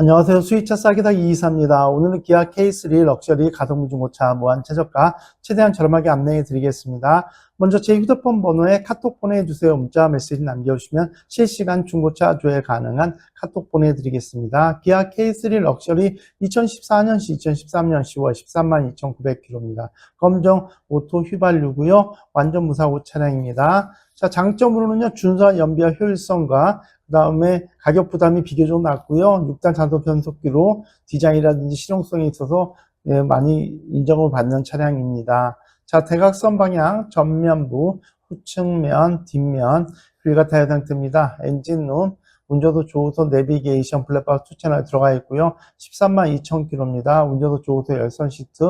안녕하세요. 수익차 싸기다 이이사입니다. 오늘은 기아 K3 럭셔리 가성비 중고차 무한 최저가 최대한 저렴하게 안내해 드리겠습니다. 먼저 제 휴대폰 번호에 카톡 보내주세요. 문자 메시지 남겨주시면 실시간 중고차 조회 가능한 카톡 보내드리겠습니다. 기아 K3 럭셔리 2014년시 2013년 10월 13만 2,900km입니다. 검정 오토 휘발유고요. 완전 무사고 차량입니다. 자, 장점으로는요, 준수한 연비와 효율성과 그 다음에 가격 부담이 비교적 낮고요. 6단 자동 변속기로 디자인이라든지 실용성이 있어서 예, 많이 인정을 받는 차량입니다. 자, 대각선 방향, 전면부, 후측면, 뒷면, 휠과 타이어 상태입니다. 엔진룸, 운전도 조우소 내비게이션 블랙박스 2채널 들어가 있고요. 13만 2천 킬로입니다. 운전도 조우소 열선 시트,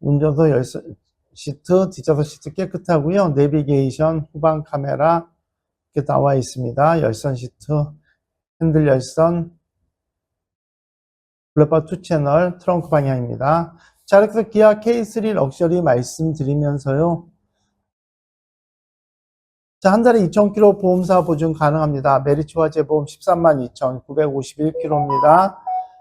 운전소 열선 시트, 뒷좌석 시트 깨끗하고요. 내비게이션, 후방 카메라 이렇게 나와 있습니다. 열선 시트, 핸들 열선, 블랙박스 2채널, 트렁크 방향입니다. 자, 그래서 기아 K3 럭셔리 말씀드리면서요. 자, 한 달에 2,000km 보험사 보증 가능합니다. 메리츠 화재 보험 13만 2,951km입니다.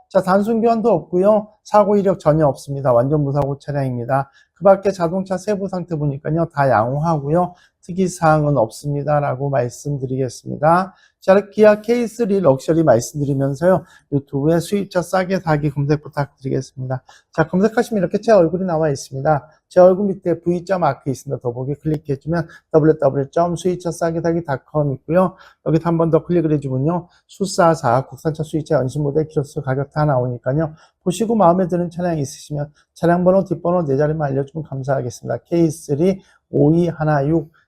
자, 단순 교환도 없고요. 사고 이력 전혀 없습니다. 완전 무사고 차량입니다. 그 밖에 자동차 세부 상태 보니까요. 다 양호하고요. 특이사항은 없습니다라고 말씀드리겠습니다. 자, 기아 K3 럭셔리 말씀드리면서요. 유튜브에 수입차 싸게 사기 검색 부탁드리겠습니다. 자, 검색하시면 이렇게 제 얼굴이 나와 있습니다. 제 얼굴 밑에 V자 마크 있습니다. 더보기 클릭해주면 www.수입차 싸게 사기.com 있고요. 여기 한번 더 클릭을 해주면요. 수사사 국산차 수입차 연신 모델 키로수 가격 다 나오니까요. 보시고 마음에 드는 차량 있으시면 차량 번호, 뒷번호 네 자리만 알려주면 감사하겠습니다. K3 5216